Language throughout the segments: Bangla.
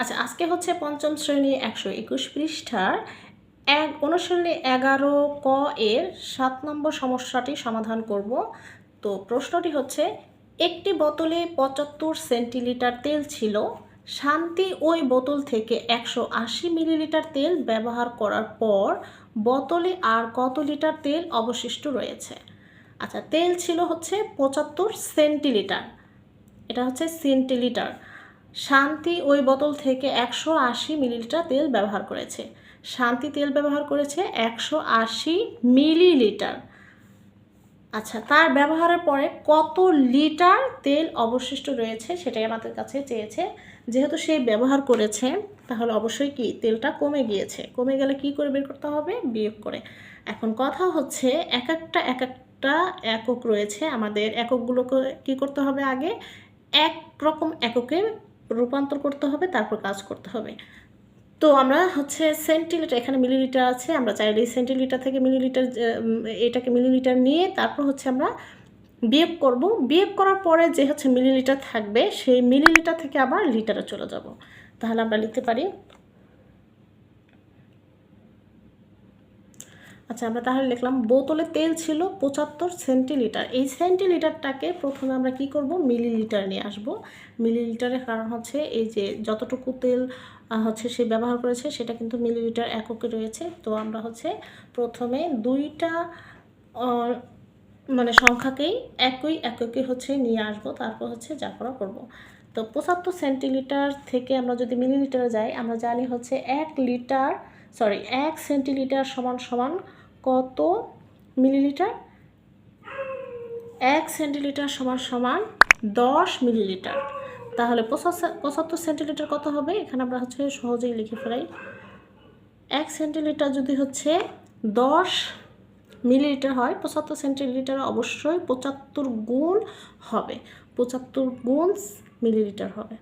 আচ্ছা আজকে হচ্ছে পঞ্চম শ্রেণি একশো একুশ পৃষ্ঠার এক, অনুশীলনী এগারো ক এর সাত নম্বর সমস্যাটি সমাধান করব। তো প্রশ্নটি হচ্ছে, একটি বোতলে পঁচাত্তর সেন্টিলিটার তেল ছিল, শান্তি ওই বোতল থেকে একশো আশি মিলিলিটার তেল ব্যবহার করার পর বোতলে আর কত লিটার তেল অবশিষ্ট রয়েছে? আচ্ছা তেল ছিল হচ্ছে পঁচাত্তর সেন্টিলিটার, এটা হচ্ছে সেন্টিলিটার। শান্তি ওই বোতল থেকে একশো আশি মিলিলিটার তেল ব্যবহার করেছে। শান্তি তেল ব্যবহার করেছে একশো আশি মিলিলিটার। আচ্ছা তার ব্যবহারের পরে কত লিটার তেল অবশিষ্ট রয়েছে সেটাই আমাদের কাছে চেয়েছে। যেহেতু সে ব্যবহার করেছে, তাহলে অবশ্যই কি তেলটা কমে গিয়েছে? কমে গেলে কি করে বের করতে হবে? বিয়োগ করে। এখন কথা হচ্ছে এক একটা এক একটা একক রয়েছে আমাদের। এককগুলোকে কি করতে হবে আগে? এক রকম এককে রূপান্তর করতে হবে, তারপর কাজ করতে হবে। তো আমরা হচ্ছে সেন্টিলিটার, এখানে মিলিলিটার আছে, আমরা চাইলে এই সেন্টিলিটার থেকে মিলিলিটার এটাকে মিলিলিটার নিয়ে তারপর হচ্ছে আমরা বিয়েব করব। বিয়েব করার পরে যে হচ্ছে মিলিলিটার থাকবে, সেই মিলিলিটার থেকে আবার লিটারে চলে যাব। তাহলে আমরা লিখতে পারি আচ্ছা আমরা তাহলে লিখলাম বোতলে তেল ছিল পঁচাত্তর সেন্টিলিটার। এই সেন্টিলিটারটাকে প্রথমে আমরা কি করব? মিলিলিটার নিয়ে আসব। মিলিলিটারের কারণ হচ্ছে এই যে যতটুকু তেল হচ্ছে সে ব্যবহার করেছে, সেটা কিন্তু মিলিলিটার এককে রয়েছে। তো আমরা হচ্ছে প্রথমে দুইটা মানে সংখ্যাকেই একই, এককে হচ্ছে নিয়ে আসব। তারপর হচ্ছে যা করা করব। তো পঁচাত্তর সেন্টিলিটার থেকে আমরা যদি মিলিলিটারে যাই, আমরা জানি হচ্ছে এক লিটার সরি এক সেন্টিলিটার সমান সমান কত মিলিলিটার এক সেন্টিলিটার সমান সমান দশ মিলিলিটার তাহলে পঁচাত্তর সেন্টিলিটার কত হবে? এখানে আমরা হচ্ছে সহজেই লিখে ফেলাই। এক সেন্টিলিটার যদি হচ্ছে দশ মিলিলিটার হয়, পঁচাত্তর সেন্টিলিটার অবশ্যই পঁচাত্তর গুণ হবে। পঁচাত্তর গুণ মিলিলিটার হবে।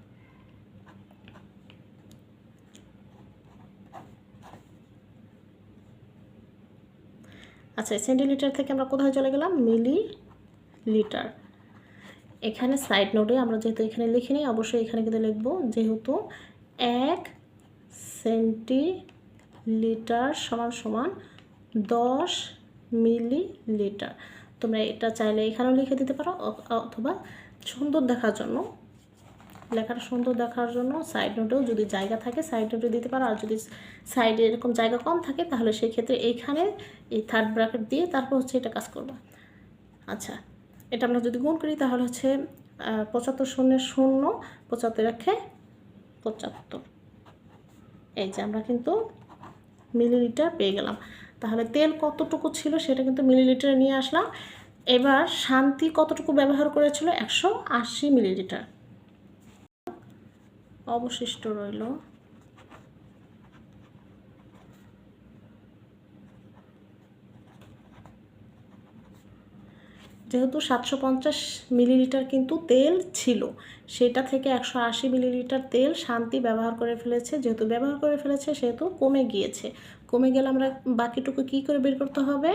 আচ্ছা সেন্টিলিটার থেকে আমরা কোথায় চলে গেলাম? মিলি লিটার এখানে সাইড নোটে আমরা যেহেতু এখানে লিখিনি, অবশ্যই এখানে কিন্তু লিখব যেহেতু এক সেন্টিলিটার সমান সমান দশ মিলি লিটার তোমরা এটা চাইলে এখানেও লিখে দিতে পারো, অথবা সুন্দর দেখার জন্য লেখাটা সুন্দর দেখার জন্য সাইড নোটেও যদি জায়গা থাকে সাইড নোটে দিতে পারো। আর যদি সাইডে এরকম জায়গা কম থাকে, তাহলে সেই ক্ষেত্রে এইখানে এই থার্ড ব্র্যাকেট দিয়ে তারপর হচ্ছে এটা কাজ করবা। আচ্ছা এটা আমরা যদি গুণ করি, তাহলে হচ্ছে পঁচাত্তর শূন্য শূন্য, পঁচাত্তর রেখে পঁচাত্তর। এই যে আমরা কিন্তু মিলিলিটার পেয়ে গেলাম। তাহলে তেল কতটুকু ছিল সেটা কিন্তু মিলিলিটারে নিয়ে আসলাম। এবার শান্তি কতটুকু ব্যবহার করেছিল? একশো আশি মিলিলিটার অবশিষ্ট রইল। যেহেতু সাতশো পঞ্চাশ মিলিলিটার কিন্তু তেল ছিল, সেটা থেকে একশো আশি মিলিলিটার তেল শান্তি ব্যবহার করে ফেলেছে। যেহেতু ব্যবহার করে ফেলেছে, সেহেতু কমে গিয়েছে। কমে গেলে আমরা বাকিটুকু কী করে বের করতে হবে?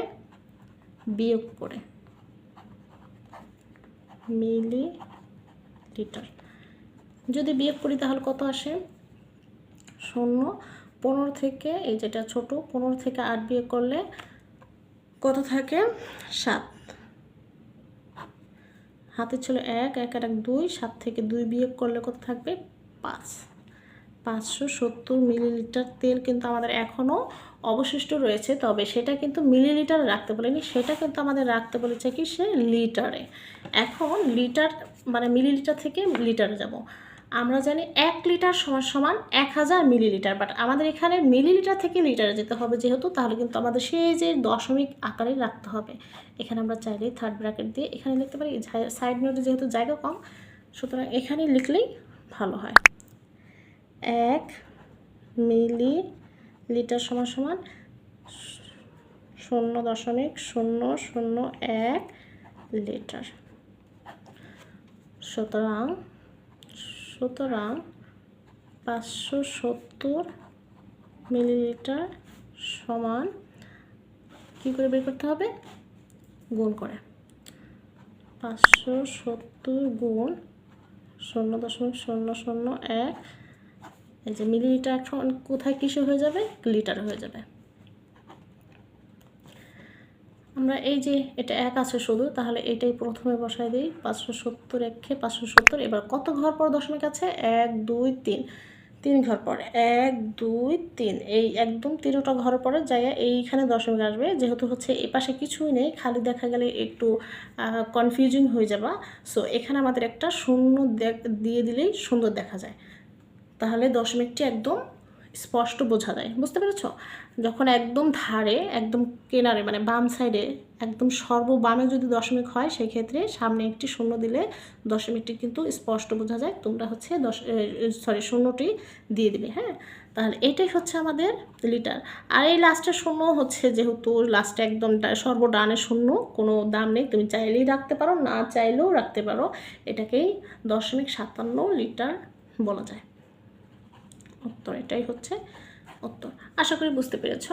বিয়োগ করে মিলি লিটার যদি বিয়োগ করি তাহলে কত আসে? শূন্য। পনেরো থেকে, এই যেটা ছোট, পনেরো থেকে আট বিয়োগ করলে কত থাকে? সাত। হাতে ছিল এক এক আর এক দুই, সাত থেকে দুই বিয়োগ করলে কত থাকবে? পাঁচ। পাঁচশো সত্তর মিলিলিটার তেল কিন্তু আমাদের এখনও অবশিষ্ট রয়েছে, তবে সেটা কিন্তু মিলিলিটারে রাখতে বলেনি, সেটা কিন্তু আমাদের রাখতে বলেছে কি? সে লিটারে। এখন লিটার মানে মিলিলিটার থেকে লিটারে যাব। আমরা জানি এক লিটার সমান সমান এক হাজার মিলিলিটার বাট আমাদের এখানে মিলিলিটার থেকে লিটারে যেতে হবে যেহেতু, তাহলে কিন্তু আমাদের সেই যে দশমিক আকারে রাখতে হবে। এখানে আমরা চাইলেই থার্ড ব্র্যাকেট দিয়ে এখানে লিখতে পারি সাইড নোটে যেহেতু জায়গা কম, সুতরাং এখানে লিখলেই ভালো হয়। এক মিলি লিটার সমান সমান শূন্য দশমিক শূন্য শূন্য এক লিটার। সুতরাং সুতরাং পাঁচশো সত্তর মিলিলিটার সমান কী করে বের করতে হবে? গুণ করে। পাঁচশো সত্তর গুণ শূন্য দশমিক শূন্য শূন্য এক, এই যে মিলিলিটার এখন কোথায় কিসে হয়ে যাবে? লিটার হয়ে যাবে। আমরা এই যে এটা এক আছে শুধু, তাহলে এটাই প্রথমে বসায় দিই। পাঁচশো সত্তর একে পাঁচশো সত্তর। এবার কত ঘর পর দশমিক আছে? এক, দুই, তিন। তিন ঘর পর এক, দুই, তিন। এই একদম তিনটা ঘর পরে জায়গায় এইখানে দশমিক আসবে। যেহেতু হচ্ছে এ পাশে কিছুই নেই, খালি দেখা গেলে একটু কনফিউজিং হয়ে যাবা। সো এখানে আমাদের একটা শূন্য দিয়ে দিলেই সুন্দর দেখা যায়। তাহলে দশমিকটি একদম স্পষ্ট বোঝা যায়, বুঝতে পেরেছ? যখন একদম ধারে, একদম কেনারে মানে বাম সাইডে একদম সর্ববামে যদি দশমিক হয় সেই ক্ষেত্রে সামনে একটি শূন্য দিলে দশমিকটি কিন্তু স্পষ্ট বোঝা যায়, তোমরা হচ্ছে দশ সরি শূন্যটি দিয়ে দিবে হ্যাঁ? তাহলে এটাই হচ্ছে আমাদের লিটার। আর এই লাস্টের শূন্য হচ্ছে যেহেতু লাস্টে একদম সর্বডানে শূন্য, কোনো দাম নেই, তুমি চাইলেই রাখতে পারো, না চাইলেও রাখতে পারো, এটাকেই দশমিক সাতান্ন লিটার বলা যায়। উত্তর এটাই হচ্ছে উত্তর। আশা করি বুঝতে পেরেছ।